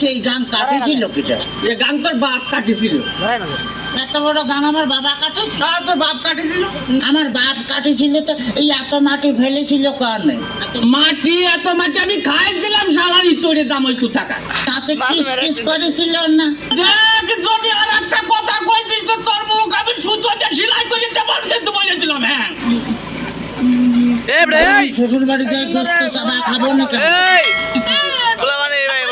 সেই গান কাটেছিল কিটা? এ গান তোর বাপ কাটিছিল। এত বড় গান আমার বাবা কাটে? তোর বাপ কাটিছিল। আমার বাপ কাটেছিল তো এই এত মাটি ফেলেছিল কারণে মাটি এত মাটি আমি খাইছিলাম সালারি তোরে দাম ওই কোথাকা তাতে কিস কিস করেছিল না? দেখ যদি আর একটা কথা কইছিস তো তোর মুখ আমি সুতো দিয়ে সেলাই করে দেবো কিন্তু বলে দিলাম হ্যাঁ। এ শ্বশুর বাড়ি যাই গোস্ত চাবা খাব না কেন এই বলা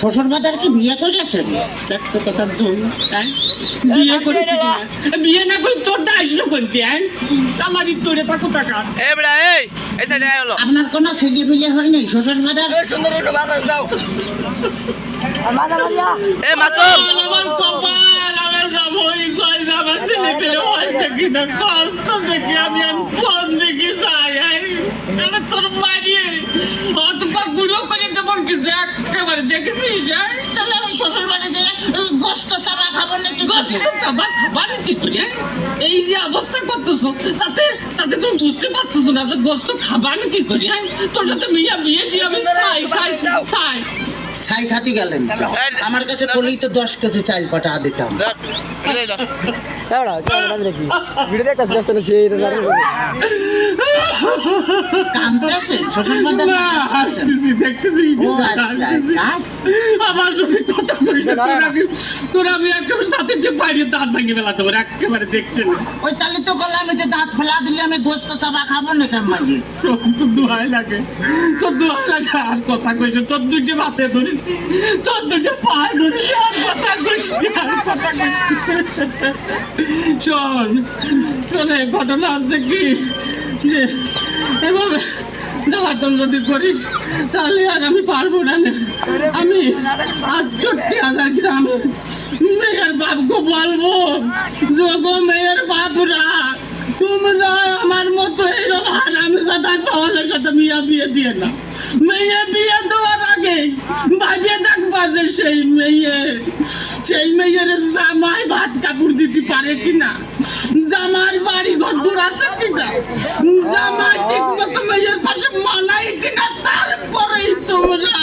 শ্বশুর বাজার কি বিয়ে করেছেন একটা কথা ধরুন হ্যাঁ? বিয়ে না বিয়ে না করে তোরটা আসলো করতে হ্যাঁ? আমার তোরে তাকো টাকা। এ bre এই এই সাইডে হলো। আপনার কোনো ছেলে বিলে হয় নাই শ্বশুর বাজার এ মাসুম। আমার কপাল আমার জামাই কই না আমার ছেলে পেলে হয় না? কষ্ট দেখি আমি আর ফোন দেখি যাই এটা তোর মারিয়ে দেখেছিস? তাহলে আমি শ্বশুর বাড়ি যাই ওই গোস্ত চাবা খাব না কি করে এই যে অবস্থা করতেছো তাতে তাতে তুমি বুঝতে পারছ না যে গোস্ত খাবার কি করে হ্যাঁ? তোর সাথে মিয়া বিয়ে দিয়ে আমি খাই ছাই খাতি গেলেন আমার কাছে বলেই তো দশ কেজি চাল কটা দিতাম। ধর দেখতেছি আচ্ছা আচ্ছা। আমার সঙ্গে কথা বলি তোর আমি- একেবারে সাথে বাইরে দাঁত ভাঙে ফেলাতে পারে একেবারে দেখছে না ওই তাহলে তো বললাম যে দাঁত ফেলা দিলে আমি গোস্ত চাবা খাব না কেন মাঝি তোর দোহাই লাগে তোর দোহাই লাগে আর কথা কইছে তোর দুটো বাতে ধরেছি তোর দুটো পায়ে ধরেছি আর কথা কইছি আর কথা কইছি শোন শোন ঘটনা হচ্ছে কি? যে এভাবে যদি করিস, তাহলে আর আমি পারব না আমি আটষট্টি হাজার মেয়ের বাপকে বলব মেয়ের বাপরা তোমরা আমার মতো হারামি সাথে মিয়া বিয়ে দিয়ে না মেয়ে বিয়ে দেওয়ার আগে ভাবিয়ে দেখবা যে সেই মেয়ে। সেই মেয়ের জামাই ভাত কাপড় দিতে পারে কিনা? জামার বাড়ি বাঁচা কিনা জামা ঠিক মতো মেয়ের পাশে মানাই কিনা তারপরেই তোমরা